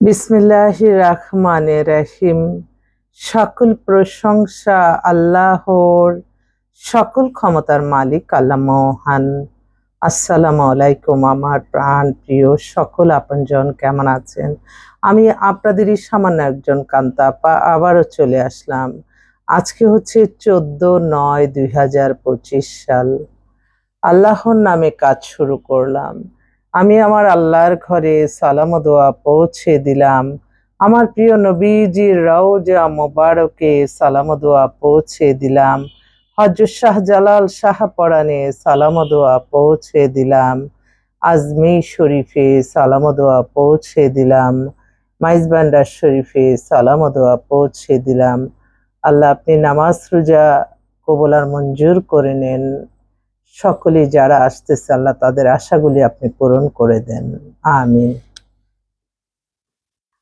বিসমিল্লাহ রহমান রাহিম। সকল প্রশংসা আল্লাহর, সকল ক্ষমতার মালিক আল্লাহ মহান। আসসালামু আলাইকুম আমার প্রাণ প্রিয় সকল আপনজন, কেমন আছেন? আমি আপনাদেরই সামান্য একজন কান্তাপা, আবারও চলে আসলাম। আজকে হচ্ছে চোদ্দ নয় দুই সাল। আল্লাহর নামে কাজ শুরু করলাম। আমি আমার আল্লাহর ঘরে সালাম দোয়া পৌঁছে দিলাম। আমার প্রিয় নবীজির রওজা মোবারকে সালাম দোয়া পৌঁছে দিলাম। হজরত শাহ জালাল শাহ পরানে সালাম দোয়া পৌঁছে দিলাম। আজমি শরীফে সালাম দোয়া পৌঁছে দিলাম। মাইজবান্ডার শরীফে সালাম দোয়া পৌঁছে দিলাম। আল্লাহ আপনি নামাজ রোজা কবলার মঞ্জুর করে নেন। সকলে যারা আসতেছে, আল্লাহ তাদের আশাগুলি আপনি পূরণ করে দেন। আমিন।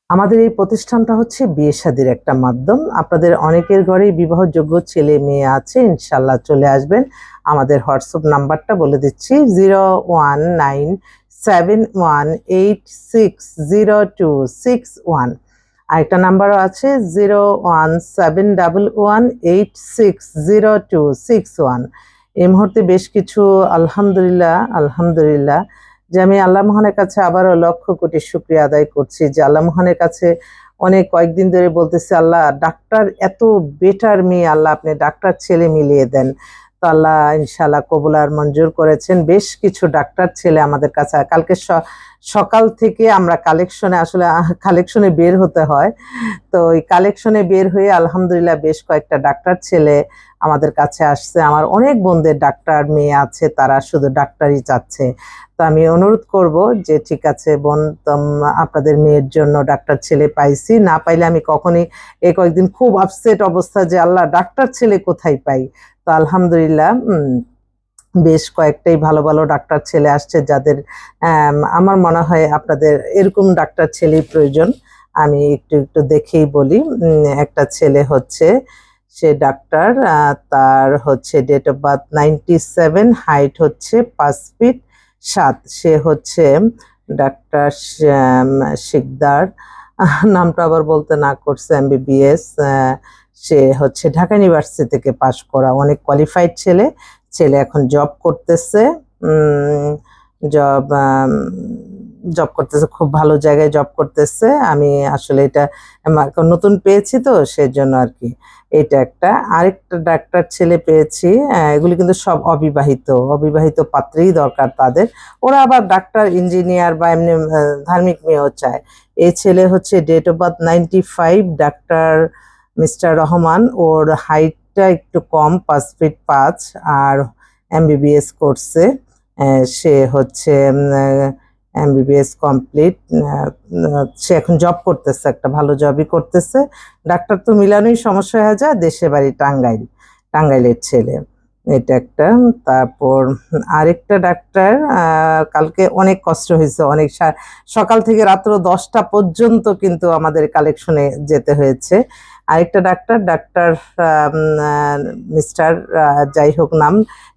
আমাদের এই প্রতিষ্ঠানটা হচ্ছে বিয়ে শাদির একটা মাধ্যম। আপনাদের অনেকের ঘরেই বিবাহযোগ্য ছেলে মেয়ে আছে ইনশাল্লাহ চলে আসবেন। আমাদের হোয়াটসঅ্যাপ নাম্বারটা বলে দিচ্ছি, zero one nine seven one eight six zero two six one. আরেকটা নাম্বারও আছে, zero one seven double one eight six zero two six one. এই মুহূর্তে বেশ কিছু আলহামদুলিল্লাহ আলহামদুলিল্লাহ, যে আমি আল্লাহ মোহনের কাছে আবারও লক্ষ কোটি শুক্রিয়া আদায় করছি যে আল্লাহ মোহনের কাছে অনেক কয়েকদিন ধরে বলতেছে, আল্লাহ ডাক্তার এত বেটার মেয়ে, আল্লাহ আপনি ডাক্তার ছেলে মিলিয়ে দেন। তো আল্লাহ ইনশাল্লাহ কবুলার মঞ্জুর করেছেন। বেশ কিছু ডাক্তার ছেলে আমাদের কাছে কালকে সকাল থেকে আমরা কালেকশনে আসলে কালেকশনে বের হতে হয়। তো ওই কালেকশনে বের হয়ে আলহামদুলিল্লাহ বেশ কয়েকটা ডাক্তার ছেলে আমাদের কাছে আসছে। আমার অনেক বোনদের ডাক্তার মেয়ে আছে, তারা শুধু ডাক্তারই চাচ্ছে। তো আমি অনুরোধ করব যে ঠিক আছে বোন আপনাদের মেয়ের জন্য ডাক্তার ছেলে পাইছি। না পাইলে আমি কখনই এ কয়েকদিন খুব আপসেট অবস্থা যে আল্লাহ, ডাক্তার ছেলে কোথায় পাই? তো আলহামদুলিল্লাহ বেশ কয়েকটাই ভালো ভালো ডাক্তার ছেলে আসছে যাদের আমার মনে হয় আপনাদের এরকম ডাক্তার ছেলেই প্রয়োজন। আমি একটু একটু দেখেই বলি একটা ছেলে হচ্ছে, সে ডাক্তার তার হচ্ছে date of birth ninety seven height হচ্ছে পাঁচ ফিট সাত। সে হচ্ছে ডাক্তার শিকদার। নামটা আবার বলতে না করছে এমবিবিএস সে হচ্ছে ঢাকা ইউনিভার্সিটি থেকে পাশ করা অনেক কোয়ালিফাইড ছেলে। ছেলে এখন জব করতেছে জব জব করতেছে, খুব ভালো জায়গায় জব করতেছে। আমি আসলে এটা নতুন পেয়েছি তো, সেজন্য আর কি এটা একটা। আরেকটা ডাক্তার ছেলে পেয়েছি এগুলি কিন্তু সব অবিবাহিত। অবিবাহিত পাত্রেই দরকার তাদের। ওরা আবার ডাক্তার ইঞ্জিনিয়ার বা এমনি ধার্মিক মেয়েও চায়। এই ছেলে হচ্ছে date of birth ninety five doctor mister Rahman, ওর হাইটটা একটু কম, পাঁচ ফিট পাঁচ, আর এমবিবিএস করছে সে হচ্ছে এমবিবিএস কমপ্লিট সে এখন জব করতেছে, একটা ভালো জবই করতেছে। ডাক্তার তো মিলানোই সমস্যা হয়ে যায়, দেশে বাড়ি টাঙ্গাইল, টাঙ্গাইলের ছেলে। এটা একটা। তারপর আরেকটা ডাক্তার কালকে অনেক কষ্ট হয়েছে, অনেক সকাল থেকে রাত্র দশটা পর্যন্ত কিন্তু আমাদের কালেকশনে যেতে হয়েছে। আরেকটা ডাক্তার ডাক্তার মিস্টার যাই হোক নাম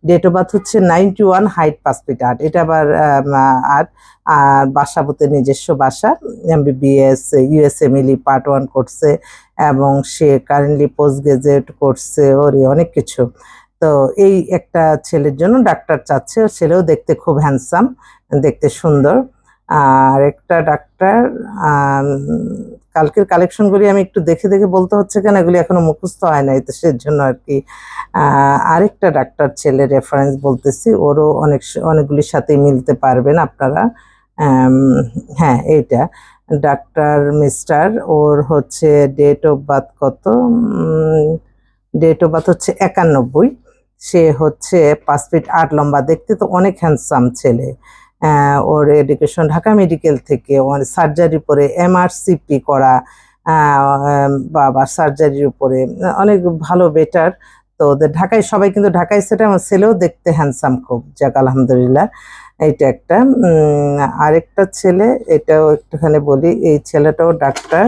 ডেট অফ বার্থ হচ্ছে নাইনটি ওয়ান হাইট পাঁচ ফিট আট। এটা আবার আট, আর বাসাবতে নিজস্ব বাসা। এমবিবিএস ইউএসএ মিলি পার্ট ওয়ান করছে, এবং সে কারেন্টলি পোস্ট গ্রাজুয়েট করছে, ওর, অনেক কিছু। তো এই একটা ছেলের জন্য ডাক্তার চাচ্ছে। ছেলেও দেখতে খুব হ্যান্ডসাম দেখতে সুন্দর। আর একটা ডাক্তার কালকের কালেকশনগুলি আমি একটু দেখে দেখে বলতে হচ্ছে কেন, এগুলি এখনও মুখস্থ হয় নাই, তো সেজন্য আর কি। আরেকটা ডাক্তার ছেলে রেফারেন্স বলতেছি, ওরও অনেক অনেকগুলির সাথেই মিলতে পারবেন আপনারা। হ্যাঁ এইটা। ডাক্তার মিস্টার, ওর হচ্ছে ডেট অফ বার্থ কত? ডেট অফ বার্থ হচ্ছে একানব্বই। সে হচ্ছে পাঁচ ফিট আট লম্বা। দেখতে তো অনেক হ্যান্ডসাম ছেলে। ওর এডুকেশন ঢাকা মেডিকেল থেকে। ওর সার্জারি পরে এমআরসিপি করা। বাবা সার্জারির উপরে। অনেক ভালো বেটার তো ওদের ঢাকায়, সবাই কিন্তু ঢাকায় সেটা আমার ছেলেও দেখতে হ্যান্ডসাম খুব। যাক, আলহামদুলিল্লাহ। এটা একটা। আরেকটা ছেলে, এটাও একটুখানি বলি। এই ছেলেটাও ডাক্তার।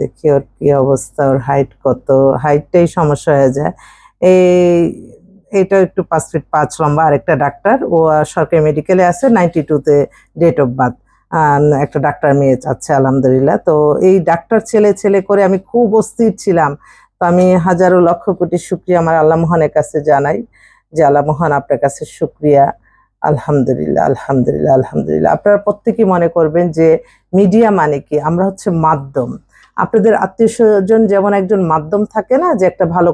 দেখি ওর কী অবস্থা, ওর হাইট কত? হাইটটাই সমস্যা হয়ে যায়। এই এটা একটু পাঁচ ফিট পাঁচ লম্বা, আরেকটা ডাক্তার। ও সরকারি মেডিকেলে আছে নাইনটি টুতে ডেট অফ বার্থ একটা ডাক্তার মেয়ে চাচ্ছে, আলহামদুলিল্লাহ। তো এই ডাক্তার ছেলে ছেলে করে আমি খুব অস্থির ছিলাম। তো আমি হাজারো লক্ষ কোটি শুক্রিয়া আমার আল্লাহ মহানের কাছে জানাই, যে আল্লাহ মহান আপনার কাছে শুক্রিয়া। আলহামদুলিল্লাহ আলহামদুলিল্লাহ আলহামদুলিল্লাহ। আপনারা প্রত্যেকেই মনে করবেন যে মিডিয়া মানে কি? আমরা হচ্ছে মাধ্যম। আপনাদের আত্মীয় স্বজন যেমন একজন মাধ্যম থাকে না, যে একটা ভালো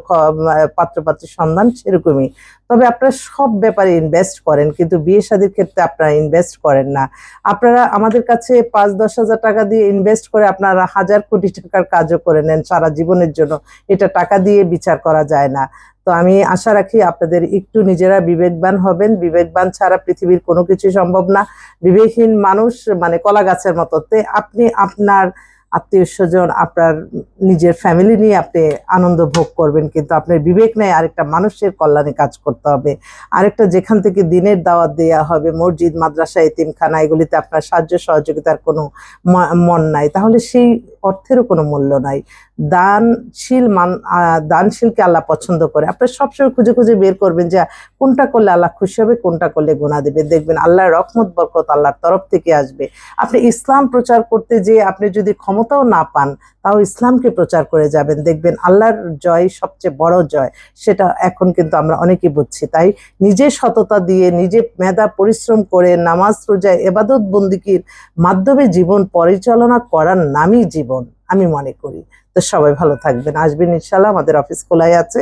পাত্রপাত্রীর সন্ধান, সেরকমই। তবে আপনারা সব ব্যাপারে ইনভেস্ট করেন, কিন্তু বিয়ে শাদীর ক্ষেত্রে আপনারা ইনভেস্ট করেন না। আপনারা আমাদের কাছে পাঁচ, দশ হাজার টাকা দিয়ে ইনভেস্ট করে আপনারা হাজার কোটি টাকার কাজও করে নেন সারা জীবনের জন্য। এটা টাকা দিয়ে বিচার করা যায় না। তো আমি আশা রাখি আপনাদের একটু নিজেরা বিবেকবান হবেন। বিবেকবান ছাড়া পৃথিবীর কোনো কিছু সম্ভব না। বিবেকহীন মানুষ মানে কলা গাছের মতো। তে আপনি আপনার আত্মীয় স্বজন, আপনার নিজের ফ্যামিলি নিয়ে আপনি আনন্দ ভোগ করবেন, কিন্তু আপনার বিবেক নেয় আরেকটা মানুষের কল্যাণে কাজ করতে হবে। আরেকটা যেখান থেকে দিনের দাওয়াত দেওয়া হবে, মসজিদ, মাদ্রাসা, এতিমখানা, এগুলিতে আপনার সাহায্য, সহযোগিতার কোনো মন নাই। তাহলে সেই অর্থেরও কোনো মূল্য নাই। দানশীল মান দানশীলকে আল্লাহ পছন্দ করে। আপনি সবসময় খুঁজে খুঁজে বের করবেন যে কোনটা করলে আল্লাহ খুশি হবে, কোনটা করলে গোনা দেবে। দেখবেন আল্লাহর রহমত, বরকত আল্লাহর তরফ থেকে আসবে। আপনি ইসলাম প্রচার করতে যে আপনি যদি ক্ষমতাও না পান, তাও ইসলামকে প্রচার করে যাবেন। দেখবেন আল্লাহর জয় সবচেয়ে বড় জয়, সেটা এখন কিন্তু আমরা অনেকেই বুঝছি। তাই নিজে সততা দিয়ে, নিজে মেধা, পরিশ্রম করে, নামাজ রোজা এবাদত বন্দিকির মাধ্যমে জীবন পরিচালনা করার নামই জীবন। আমি মনে করি। তো সবাই ভালো থাকবেন। আসবেন ইনশাল্লাহ আমাদের অফিস খোলাই আছে।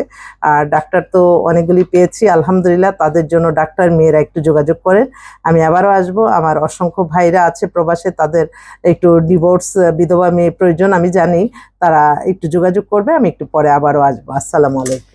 আর ডাক্তার তো অনেকগুলি পেয়েছি, আলহামদুলিল্লাহ। তাদের জন্য ডাক্তার মেয়েরা একটু যোগাযোগ করেন। আমি আবারও আসব। আমার অসংখ্য ভাইরা আছে প্রবাসে, তাদের একটু ডিভোর্স বিধবা মেয়ে প্রয়োজন, আমি জানি। তারা একটু যোগাযোগ করবে, আমি একটু পরে আবারও আসব। আসসালামু আলাইকুম।